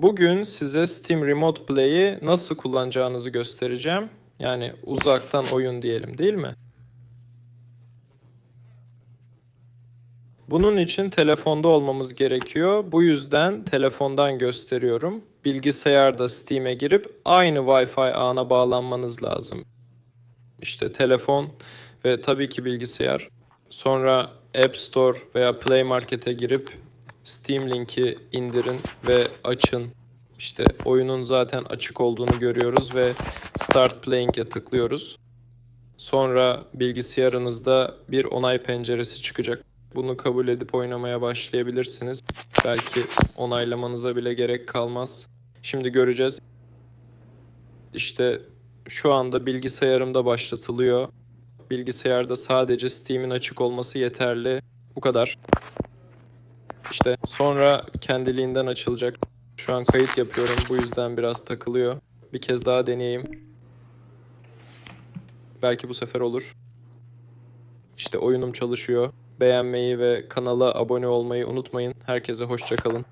Bugün size Steam Remote Play'i nasıl kullanacağınızı göstereceğim. Yani uzaktan oyun diyelim değil mi? Bunun için telefonda olmamız gerekiyor. Bu yüzden telefondan gösteriyorum. Bilgisayarda Steam'e girip aynı Wi-Fi ağına bağlanmanız lazım. İşte telefon ve tabii ki bilgisayar. Sonra App Store veya Play Market'e girip Steam linki indirin ve açın. İşte oyunun zaten açık olduğunu görüyoruz ve Start Playing'e tıklıyoruz. Sonra bilgisayarınızda bir onay penceresi çıkacak. Bunu kabul edip oynamaya başlayabilirsiniz. Belki onaylamanıza bile gerek kalmaz. Şimdi göreceğiz. İşte şu anda bilgisayarımda başlatılıyor. Bilgisayarda sadece Steam'in açık olması yeterli. Bu kadar. İşte sonra kendiliğinden açılacak. Şu an kayıt yapıyorum. Bu yüzden biraz takılıyor. Bir kez daha deneyeyim. Belki bu sefer olur. İşte oyunum çalışıyor. Beğenmeyi ve kanala abone olmayı unutmayın. Herkese hoşça kalın.